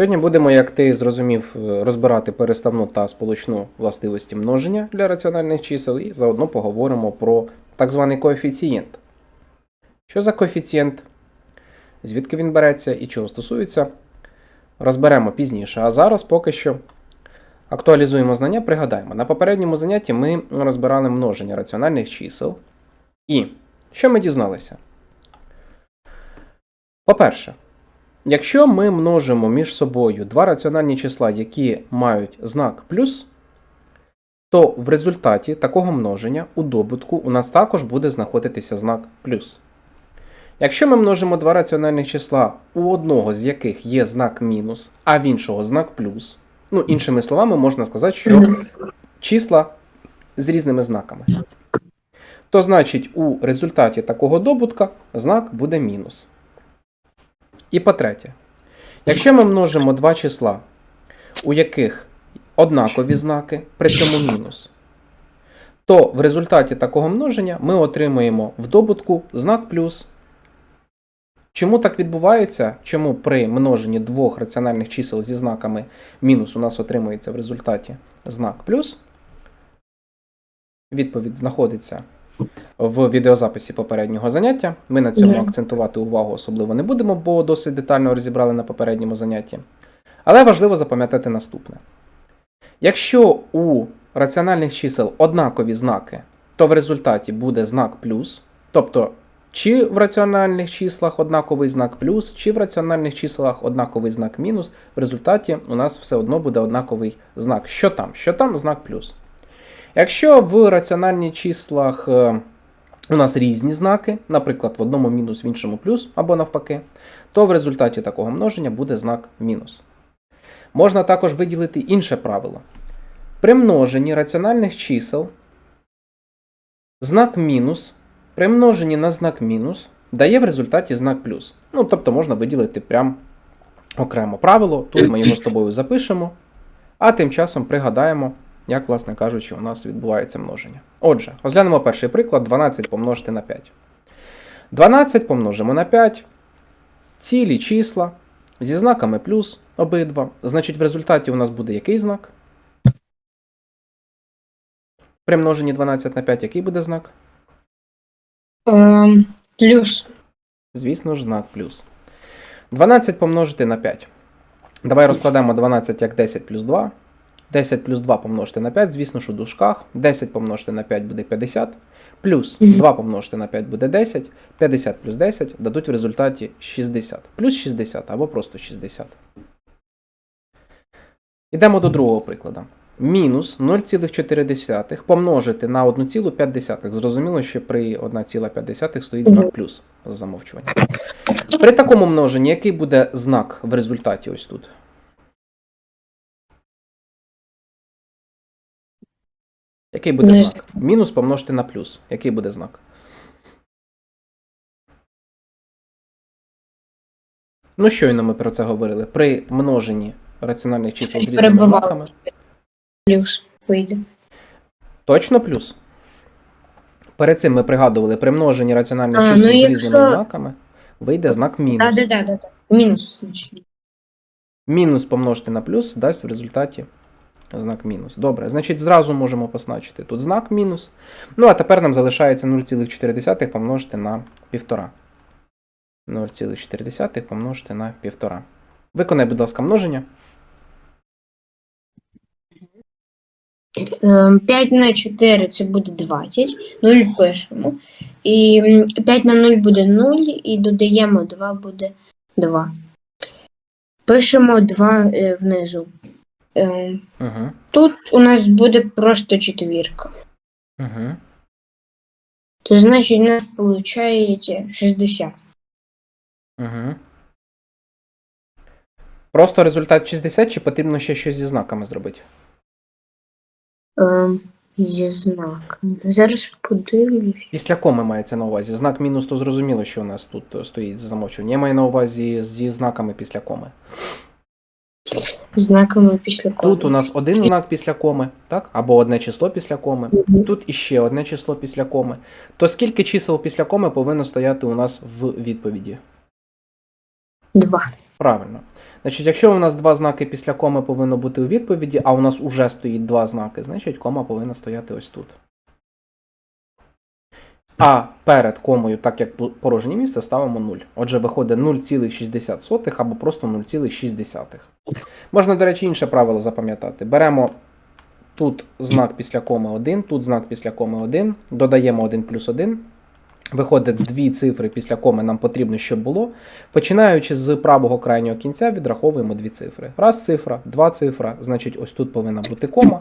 Сьогодні будемо, як ти зрозумів, е, розбирати переставну та сполучну властивості множення для раціональних чисел і заодно поговоримо про так званий коефіцієнт. Що за коефіцієнт? Звідки він береться і чого стосується, розберемо пізніше. А зараз поки що актуалізуємо знання, пригадаємо. На попередньому занятті ми розбирали множення раціональних чисел. І що ми дізналися? По-перше, Якщо ми множимо між собою два раціональні числа, які мають знак плюс, то в результаті такого множення у добутку у нас також буде знаходитися знак плюс. Якщо ми множимо два раціональних числа, у одного з яких є знак мінус, а в іншого знак плюс, ну, іншими словами, можна сказати, що числа з різними знаками, то значить у результаті такого добутка знак буде мінус. І по-третє, якщо ми множимо два числа, у яких однакові знаки, при цьому мінус, то в результаті такого множення ми отримуємо в добутку знак плюс. Чому так відбувається? Чому при множенні двох раціональних чисел зі знаками мінус у нас отримується в результаті знак плюс? Відповідь знаходиться в відеозаписі попереднього заняття. Ми на цьому Мгм. акцентувати увагу особливо не будемо, бо досить детально розібрали на попередньому занятті. Але важливо запам'ятати наступне: якщо у раціональних чисел однакові знаки, то в результаті буде знак плюс, тобто чи в раціональних числах однаковий знак плюс, чи в раціональних числах однаковий знак мінус, в результаті у нас все одно буде однаковий знак. Що там? Що там знак плюс. Якщо в раціональних числах е, у нас різні знаки, наприклад, в одному мінус, в іншому плюс, або навпаки, то в результаті такого множення буде знак мінус. Можна також виділити інше правило. При множенні раціональних чисел знак мінус при множенні на знак мінус дає в результаті знак плюс. Ну, тобто можна виділити прям окремо правило. Тут ми його з тобою запишемо, а тим часом пригадаємо, як, власне кажучи, у нас відбувається множення. Отже, розглянемо перший приклад: 12 помножити на 5. 12 помножимо на 5. Цілі числа зі знаками плюс обидва. Значить, в результаті у нас буде який знак? При множенні 12 на 5 який буде знак? Ем, плюс. Звісно ж, знак плюс. 12 помножити на 5. Давай розкладемо 12 як 10 плюс 2. 10 плюс 2 помножити на 5, звісно ж, у дужках. 10 помножити на 5 буде 50. Плюс 2 помножити на 5 буде 10. 50 плюс 10 дадуть в результаті 60. Плюс 60 або просто 60. Ідемо до другого прикладу. Мінус 0,4 помножити на 1,5. Зрозуміло, що при 1,5 стоїть знак плюс за замовчування. При такому множенні, який буде знак в результаті ось тут? Який буде Не знак? Мінус помножити на плюс. Який буде знак? Ну, щойно ми про це говорили. При множенні раціональних чисел з різними знаками. Плюс вийде. Точно плюс? Перед цим ми пригадували, при множенні раціональних А, чисел ну, з якщо- різними знаками вийде знак мінус. Так, так, так, так. Мінус. Мінус помножити на плюс дасть в результаті знак мінус. Добре, значить, зразу можемо позначити тут знак мінус. Ну, а тепер нам залишається 0,4 помножити на 1,5. 0,4 помножити на 1,5. Виконай, будь ласка, множення. Ем, 5 на 4 це буде 20. 0 пишемо. І 5 на 0 буде 0, і додаємо 2 буде 2. Пишемо 2 е, внизу. Угу. Тут у нас буде просто четвірка. Угу. То значить у нас виходить 60. Угу. Просто результат 60, чи потрібно ще щось зі знаками зробити? Ем, є знак. Зараз подивлюсь. Після коми мається на увазі. Знак мінус, то зрозуміло, що у нас тут стоїть за замовчування. Я маю на увазі зі знаками після коми. Знаками після коми. Тут у нас один знак після коми, так? Або одне число після коми. Мгм. Тут іще одне число після коми. То скільки чисел після коми повинно стояти у нас в відповіді? Два. Правильно. Значить, якщо у нас два знаки після коми повинно бути у відповіді, а у нас уже стоїть два знаки, значить кома повинна стояти ось тут. А перед комою, так як порожнє місце, ставимо 0. Отже, виходить 0,60 або просто 0,6. Можна, до речі, інше правило запам'ятати. Беремо тут знак після коми 1, тут знак після коми 1, додаємо 1 плюс 1. Виходить дві цифри після коми нам потрібно, щоб було. Починаючи з правого крайнього кінця, відраховуємо дві цифри. Раз цифра, два цифра, значить, ось тут повинна бути кома.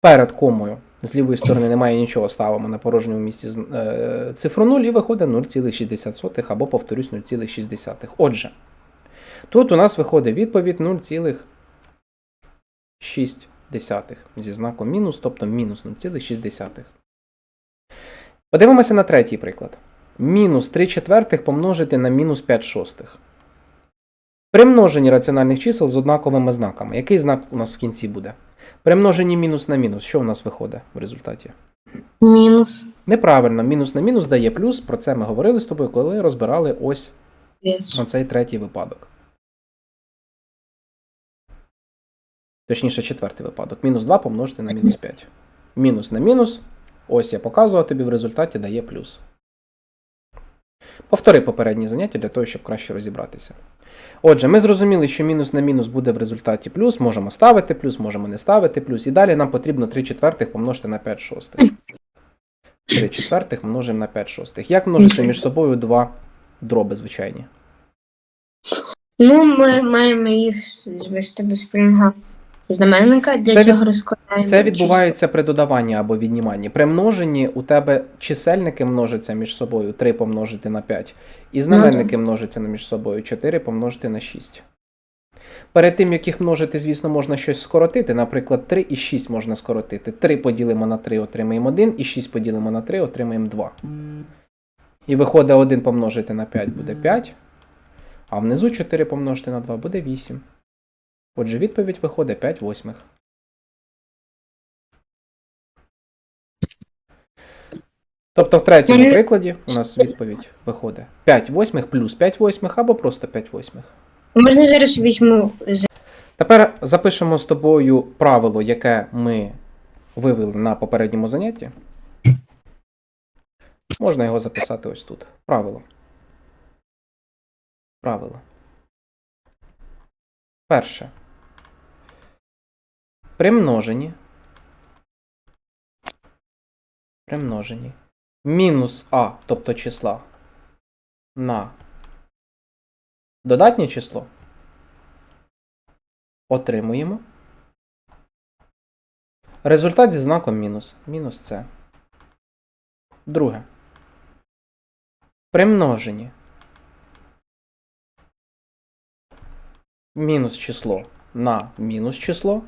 Перед комою з лівої сторони немає нічого, ставимо на порожньому місці е, цифру 0 і виходить 0,60 або, повторюсь, 0,6. Отже, тут у нас виходить відповідь 0,6 зі знаком мінус, тобто мінус 0,6. Подивимося на третій приклад. Мінус 3 четвертих помножити на мінус 5 шостих. При множенні раціональних чисел з однаковими знаками. Який знак у нас в кінці буде? При множенні мінус на мінус, що у нас виходить в результаті? Мінус. Неправильно, мінус на мінус дає плюс. Про це ми говорили з тобою, коли розбирали ось Плюс. оцей третій випадок. Точніше, четвертий випадок. Мінус 2 помножити на мінус 5. Мінус на мінус. Ось я показував тобі в результаті дає плюс. Повтори попередні заняття для того, щоб краще розібратися. Отже, ми зрозуміли, що мінус на мінус буде в результаті плюс. Можемо ставити плюс, можемо не ставити плюс. І далі нам потрібно 3 четвертих помножити на 5 шостих. 3 четвертих множимо на 5 шостих. Як множиться між собою два дроби звичайні? Ну, ми маємо їх звести до спільного знаменника. Для Це від- цього розкладаємо. Це відбувається при додаванні або відніманні. При множенні у тебе чисельники множаться між собою 3 помножити на 5, і знаменники множаться між собою 4 помножити на 6. Перед тим, як їх множити, звісно, можна щось скоротити. Наприклад, 3 і 6 можна скоротити. 3 поділимо на 3, отримаємо 1, і 6 поділимо на 3, отримаємо 2. І виходить 1 помножити на 5 буде 5, а внизу 4 помножити на 2 буде 8. Отже, відповідь виходить 5 восьмих. Тобто в третьому прикладі у нас відповідь виходить 5 восьмих плюс 5 восьмих або просто 5 восьмих. Можна зараз візьму Тепер запишемо з тобою правило, яке ми вивели на попередньому занятті. Можна його записати ось тут. Правило. Правило. Перше. При множенні. При множенні. Мінус А, тобто числа, на додатнє число отримуємо. Результат зі знаком мінус. Мінус це. Друге. При множенні. Мінус число на мінус число.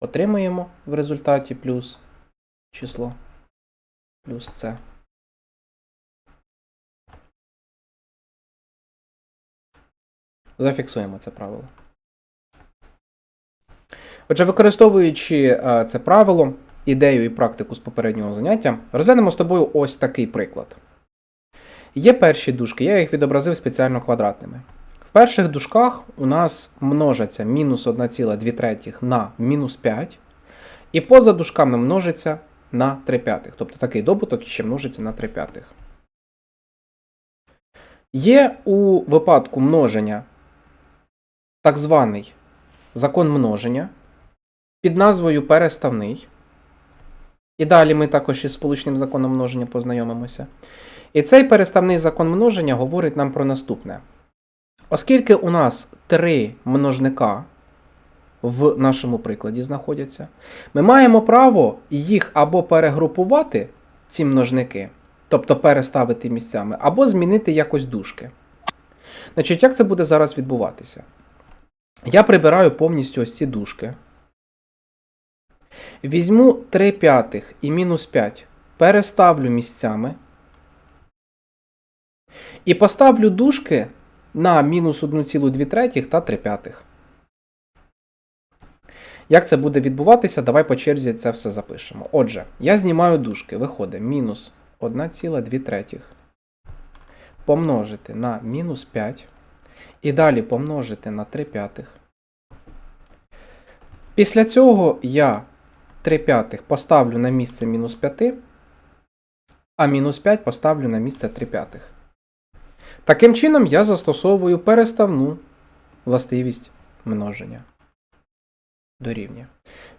Отримуємо в результаті плюс число. Плюс це. Зафіксуємо це правило. Отже, використовуючи е, це правило, ідею і практику з попереднього заняття, розглянемо з тобою ось такий приклад. Є перші дужки, я їх відобразив спеціально квадратними. В перших дужках у нас множаться мінус 1,2 третіх на мінус 5, і поза дужками множиться на 3 п'ятих. Тобто такий добуток ще множиться на 3 п'ятих. Є у випадку множення так званий закон множення під назвою переставний. І далі ми також із сполучним законом множення познайомимося. І цей переставний закон множення говорить нам про наступне. Оскільки у нас три множника в нашому прикладі знаходяться, ми маємо право їх або перегрупувати, ці множники, тобто переставити місцями, або змінити якось дужки. Значить, як це буде зараз відбуватися? Я прибираю повністю ось ці дужки. Візьму 3 п'ятих і мінус 5, переставлю місцями. І поставлю дужки на мінус 1,2 третіх та 3 п'ятих. Як це буде відбуватися, давай по черзі це все запишемо. Отже, я знімаю дужки, виходить мінус 1,2 третіх. помножити на мінус 5 і далі помножити на 3 п'ятих. Після цього я 3 п'ятих поставлю на місце мінус 5, а мінус 5 поставлю на місце 3 п'ятих. Таким чином я застосовую переставну властивість множення. Дорівнює.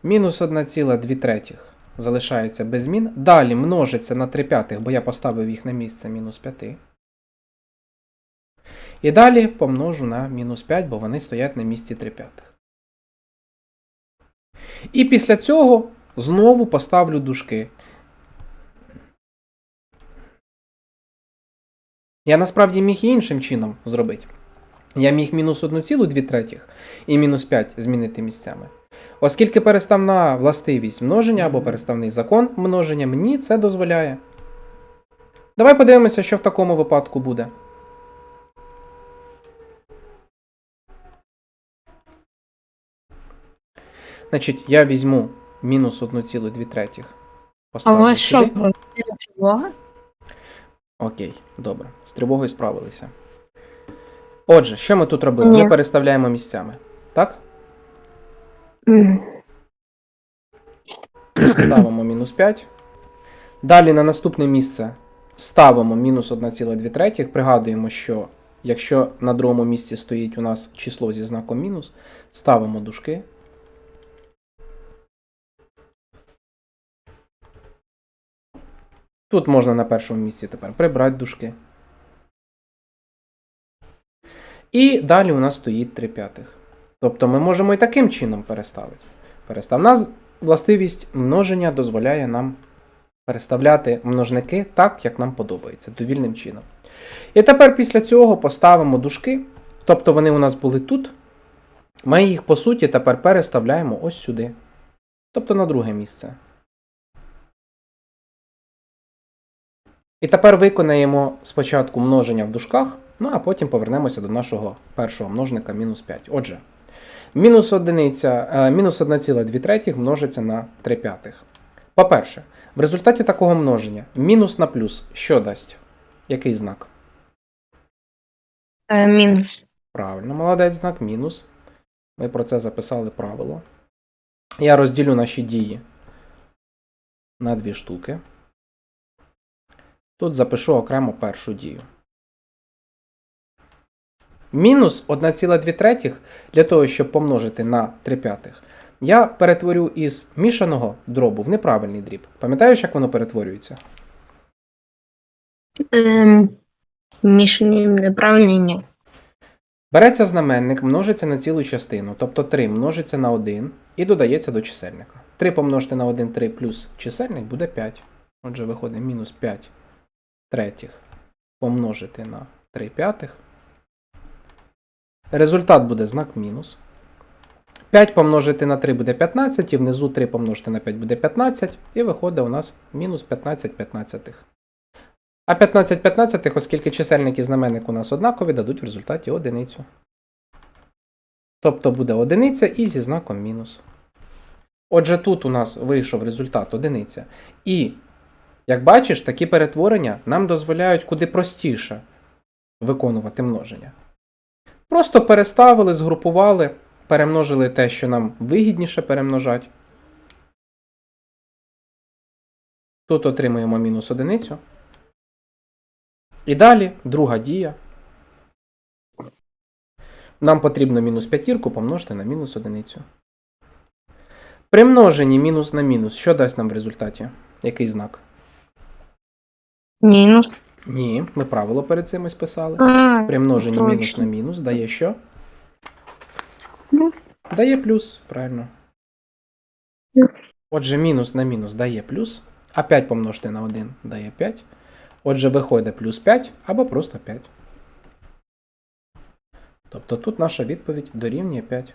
Мінус 1,2 третіх залишається без змін. Далі множиться на 3 п'ятих, бо я поставив їх на місце мінус 5. І далі помножу на мінус 5, бо вони стоять на місці 3 п'ятих. І після цього знову поставлю дужки. Я насправді міг і іншим чином зробити. Я міг мінус 1,2 третіх і мінус 5 змінити місцями. Оскільки переставна властивість множення або переставний закон множення мені це дозволяє. Давай подивимося, що в такому випадку буде. Значить, я візьму мінус 1,2 третіх. А у вас що, тривога? Окей, добре. З тривогою справилися. Отже, що ми тут робили? Ні. Ми переставляємо місцями. Так? Ставимо мінус 5. Далі на наступне місце ставимо мінус 1,2 третіх. Пригадуємо, що якщо на другому місці стоїть у нас число зі знаком мінус, ставимо дужки. Тут можна на першому місці тепер прибрати дужки. І далі у нас стоїть 3 п'ятих. Тобто ми можемо і таким чином переставити. Переставна властивість множення дозволяє нам переставляти множники так, як нам подобається, довільним чином. І тепер після цього поставимо дужки, тобто вони у нас були тут. Ми їх, по суті, тепер переставляємо ось сюди. Тобто на друге місце. І тепер виконаємо спочатку множення в дужках, ну а потім повернемося до нашого першого множника мінус 5. Отже, мінус, одиниця, е, мінус 1,2 третіх множиться на 3 п'ятих. По-перше, в результаті такого множення мінус на плюс що дасть? Який знак? Е, мінус. Правильно, молодець знак мінус. Ми про це записали правило. Я розділю наші дії на дві штуки. Тут запишу окремо першу дію. Мінус 1,2 третіх для того, щоб помножити на 3 п'ятих, я перетворю із мішаного дробу в неправильний дріб. Пам'ятаєш, як воно перетворюється? Ем, мішані неправильний ні. Береться знаменник, множиться на цілу частину, тобто 3 множиться на 1 і додається до чисельника. 3 помножити на 1 3 плюс чисельник буде 5. Отже, виходить мінус 5 третіх помножити на 3 п'ятих. Результат буде знак мінус. 5 помножити на 3 буде 15, і внизу 3 помножити на 5 буде 15, і виходить у нас мінус 15 п'ятнадцятих. А 15 п'ятнадцятих, оскільки чисельник і знаменник у нас однакові, дадуть в результаті одиницю. Тобто буде одиниця і зі знаком мінус. Отже, тут у нас вийшов результат одиниця. І, як бачиш, такі перетворення нам дозволяють куди простіше виконувати множення. Просто переставили, згрупували, перемножили те, що нам вигідніше перемножати. Тут отримуємо мінус одиницю. І далі друга дія. Нам потрібно мінус п'ятірку помножити на мінус одиницю. При множенні мінус на мінус, що дасть нам в результаті? Який знак? Мінус. Ні, ми правило перед цим ось писали. А, При множенні точно. мінус на мінус дає що? плюс. Дає плюс, правильно. Плюс. Отже, мінус на мінус дає плюс, а 5 помножити на 1 дає 5. Отже, виходить плюс 5 або просто 5. Тобто тут наша відповідь дорівнює 5.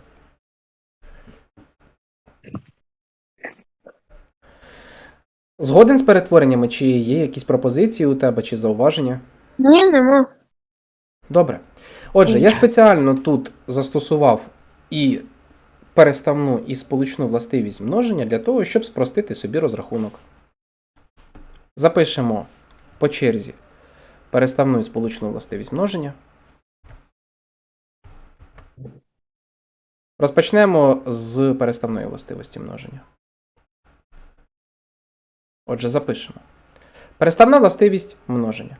Згоден з перетвореннями, чи є якісь пропозиції у тебе, чи зауваження? Ні, нема. Добре. Отже, я спеціально тут застосував і переставну і сполучну властивість множення для того, щоб спростити собі розрахунок. Запишемо по черзі переставну і сполучну властивість множення. Розпочнемо з переставної властивості множення. Отже, запишемо. Переставна властивість множення.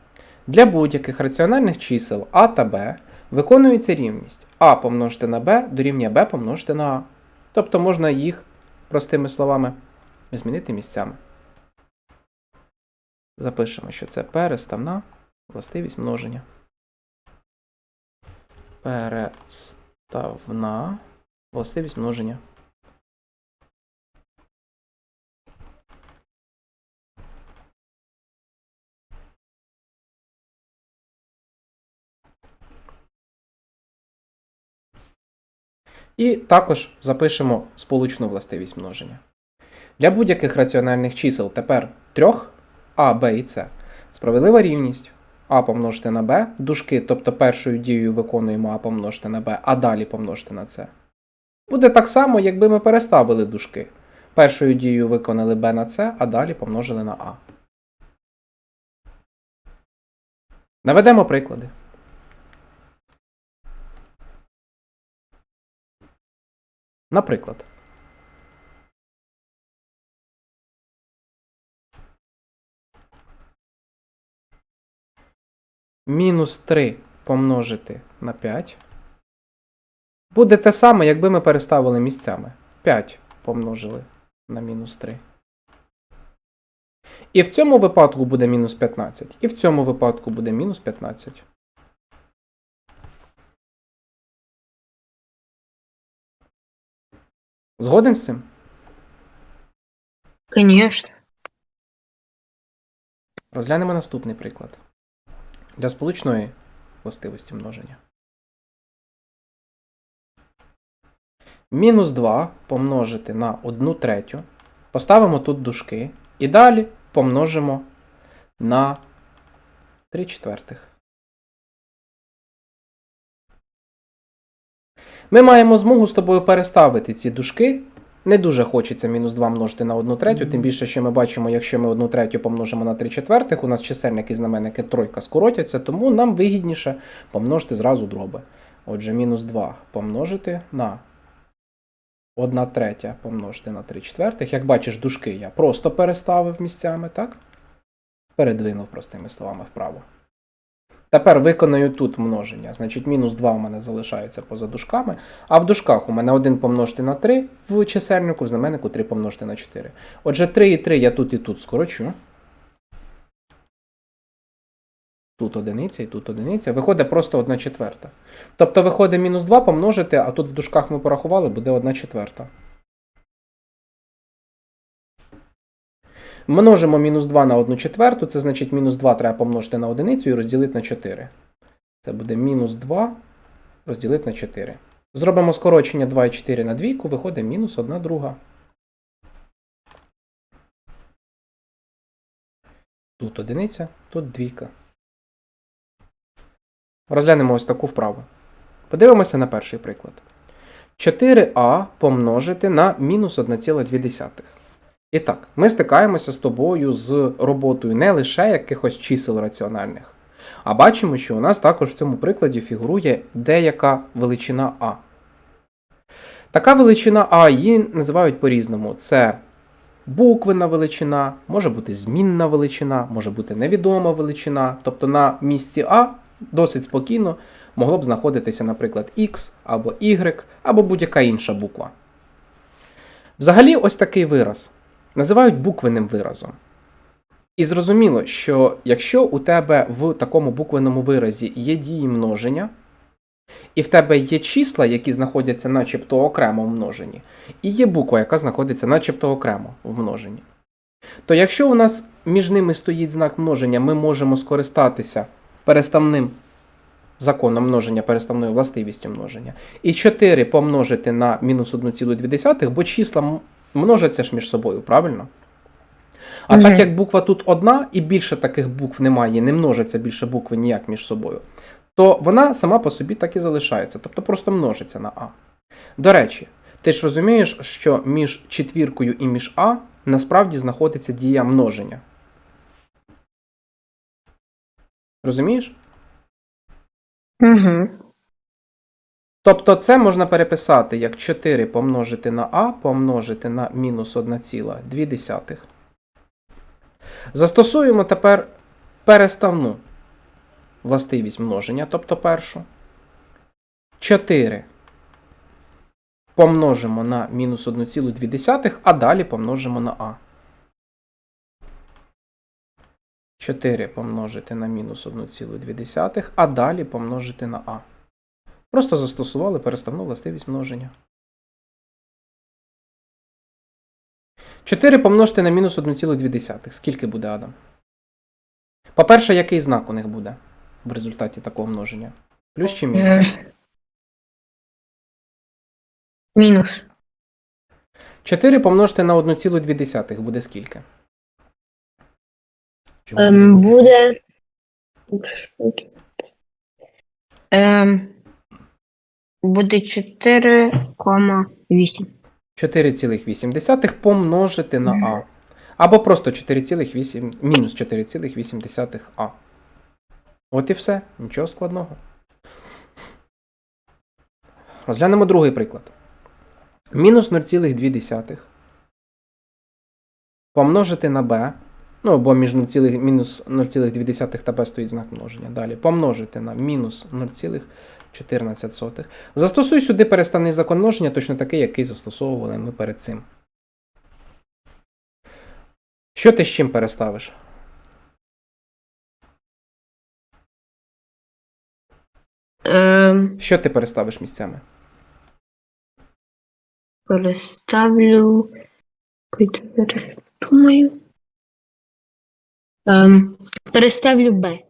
Для будь-яких раціональних чисел а та b виконується рівність а помножити на b дорівнює b помножити на а. Тобто можна їх, простими словами, змінити місцями. Запишемо, що це переставна властивість множення. Переставна властивість множення. І також запишемо сполучну властивість множення. Для будь-яких раціональних чисел тепер трьох а, Б і С. Справедлива рівність а помножити на b, дужки, тобто першою дією виконуємо а помножити на b, а далі помножити на c. Буде так само, якби ми переставили дужки. Першою дією виконали b на c, а далі помножили на а. Наведемо приклади. Наприклад. Мінус 3 помножити на 5. Буде те саме, якби ми переставили місцями. 5 помножили на мінус 3. І в цьому випадку буде мінус 15. І в цьому випадку буде мінус 15. Згоден з цим? Конечно. Розглянемо наступний приклад. Для сполучної властивості множення. Мінус 2 помножити на 1 третю. Поставимо тут дужки. І далі помножимо на 3 четвертих. Ми маємо змогу з тобою переставити ці дужки. Не дуже хочеться мінус 2 множити на 1 третю, тим більше, що ми бачимо, якщо ми 1 третю помножимо на 3 четвертих, у нас чисельники і знаменники тройка скоротяться, тому нам вигідніше помножити зразу дроби. Отже, мінус 2 помножити на 1 третя помножити на 3 четвертих. Як бачиш, дужки я просто переставив місцями, так? Передвинув простими словами вправо. Тепер виконаю тут множення. Значить, мінус 2 у мене залишається поза дужками. А в дужках у мене 1 помножити на 3 в чисельнику, в знаменнику 3 помножити на 4. Отже, 3 і 3 я тут і тут скорочу. Тут одиниця і тут одиниця. Виходить просто 1 четверта. Тобто виходить мінус 2 помножити, а тут в дужках ми порахували, буде 1 четверта. Множимо мінус 2 на 1 четверту, це значить мінус 2 треба помножити на одиницю і розділити на 4. Це буде мінус 2 розділити на 4. Зробимо скорочення 2 і 4 на двійку, виходить мінус 1 друга. Тут одиниця, тут двійка. Розглянемо ось таку вправу. Подивимося на перший приклад. 4а помножити на мінус 1,2. І так, ми стикаємося з тобою з роботою не лише якихось чисел раціональних, а бачимо, що у нас також в цьому прикладі фігурує деяка величина А. Така величина А її називають по-різному. Це буквена величина, може бути змінна величина, може бути невідома величина. Тобто на місці А досить спокійно могло б знаходитися, наприклад, X або Y, або будь-яка інша буква. Взагалі, ось такий вираз називають буквенним виразом. І зрозуміло, що якщо у тебе в такому буквенному виразі є дії множення, і в тебе є числа, які знаходяться начебто окремо в множенні, і є буква, яка знаходиться начебто окремо в множенні, то якщо у нас між ними стоїть знак множення, ми можемо скористатися переставним законом множення, переставною властивістю множення, і 4 помножити на мінус 1,2, бо числа множаться ж між собою, правильно? А Мгм. так як буква тут одна, і більше таких букв немає, не множиться більше букви ніяк між собою, то вона сама по собі так і залишається, тобто просто множиться на А. До речі, ти ж розумієш, що між четвіркою і між А насправді знаходиться дія множення. Розумієш? Угу. Тобто це можна переписати як 4 помножити на а помножити на мінус 1,2. Застосуємо тепер переставну властивість множення, тобто першу. 4 помножимо на мінус 1,2, а далі помножимо на а. 4 помножити на мінус 1,2, а далі помножити на а. Просто застосували переставну властивість множення. 4 помножити на мінус 1,2. Скільки буде Адам? По-перше, який знак у них буде в результаті такого множення? Плюс чи мінус? Мінус. 4 помножити на 1,2 буде скільки? Ем, буде? буде. Ем, буде 4,8. 4,8 помножити на а. Або просто 4,8, мінус 4,8 а. От і все, нічого складного. Розглянемо другий приклад. Мінус 0,2 помножити на b. Ну, або між 0, мінус 0,2 та b стоїть знак множення. Далі помножити на мінус 0,14. Застосуй сюди переставний закон множення, точно такий, який застосовували ми перед цим. Що ти з чим переставиш? Ем, Що ти переставиш місцями? переставлю. Думаю. Ем, переставлю Б.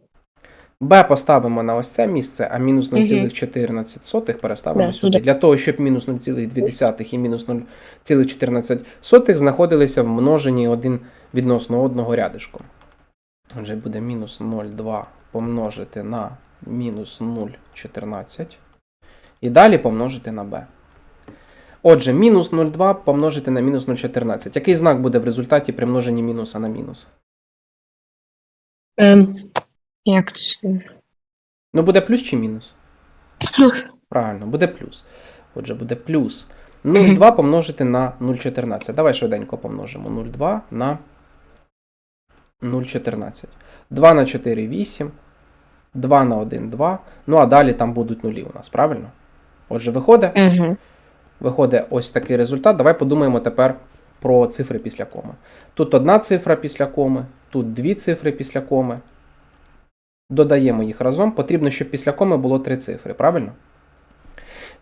b поставимо на ось це місце, а мінус 0,14 переставимо Да, сюди. Для того, щоб мінус 0,2 і мінус 0,14 знаходилися в множенні один відносно одного рядишком. Отже, буде мінус 0,2 помножити на мінус 0,14. І далі помножити на b. Отже, мінус 0,2 помножити на мінус 0,14. Який знак буде в результаті при множенні мінуса на мінус? Ем, як це? Ну, буде плюс чи мінус? Плюс. Правильно, буде плюс. Отже, буде плюс 0,2 помножити на 0,14. Давай швиденько помножимо 0,2 на 0,14. 2 на 4 8. 2 на 1 2. Ну а далі там будуть нулі у нас, правильно? Отже, виходить, Угу. виходить ось такий результат. Давай подумаємо тепер про цифри після коми. Тут одна цифра після коми, тут дві цифри після коми додаємо їх разом. Потрібно, щоб після коми було три цифри, правильно?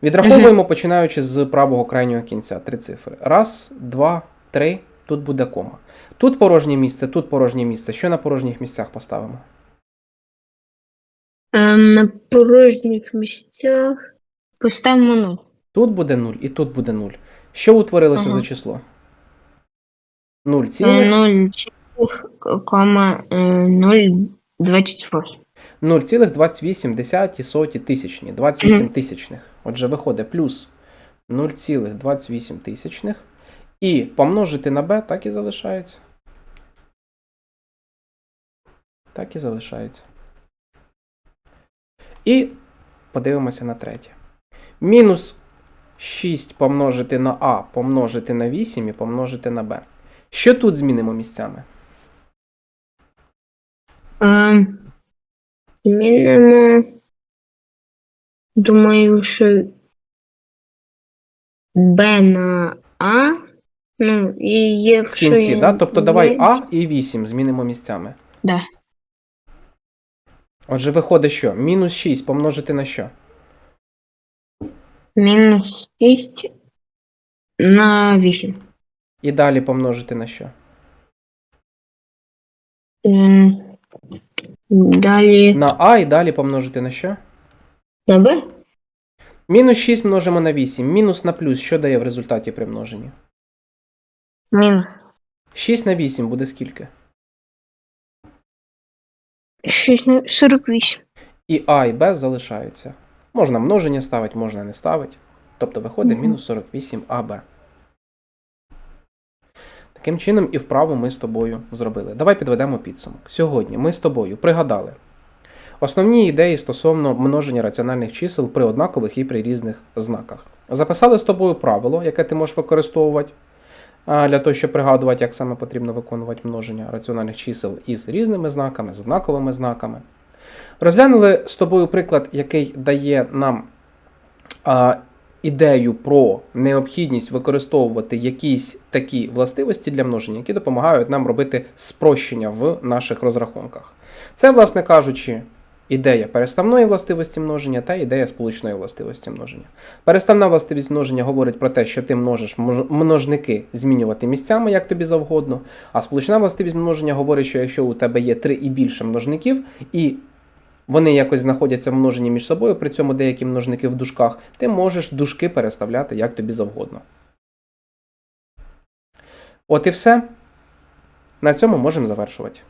Відраховуємо, починаючи з правого крайнього кінця три цифри. Раз, два, три. Тут буде кома. Тут порожнє місце, тут порожнє місце. Що на порожніх місцях поставимо? Е, на порожніх місцях поставимо 0. Тут буде 0 і тут буде 0. Що утворилося ага. за число? 0 цілих. 0, 0, 0, 28. 0,28 соті тисячні, 28 тисячних. Отже, виходить плюс 0,28 тисячних. І помножити на b, так і залишається. Так і залишається. І подивимося на третє. Мінус 6 помножити на А, помножити на 8 і помножити на b. Що тут змінимо місцями? Ем, Змінимо. Думаю, що Б на А. Ну, і В якщо. кінці, я да? Тобто давай А і 8 змінимо місцями. Да. Отже, виходить що? Мінус 6 помножити на що? Мінус 6 на 8. І далі помножити на що? Ем, Далі На А і далі помножити на що? на Б. Мінус 6 множимо на 8. Мінус на плюс, що дає в результаті при множенні? Мінус 6 на 8 буде скільки? 6 на 48. І А і Б залишаються. Можна множення ставити, можна не ставити. Тобто виходить мінус 48 АБ. Таким чином, і вправу ми з тобою зробили. Давай підведемо підсумок. Сьогодні ми з тобою пригадали Основні ідеї стосовно множення раціональних чисел при однакових і при різних знаках. Записали з тобою правило, яке ти можеш використовувати для того, щоб пригадувати, як саме потрібно виконувати множення раціональних чисел із різними знаками, з однаковими знаками. Розглянули з тобою приклад, який дає нам ідею про необхідність використовувати якісь такі властивості для множення, які допомагають нам робити спрощення в наших розрахунках. Це, власне кажучи, ідея переставної властивості множення та ідея сполучної властивості множення. Переставна властивість множення говорить про те, що ти можеш множники змінювати місцями, як тобі завгодно. А сполучна властивість множення говорить, що якщо у тебе є три і більше множників, і вони якось знаходяться в множенні між собою, при цьому деякі множники в дужках, ти можеш дужки переставляти як тобі завгодно. От і все. На цьому можемо завершувати.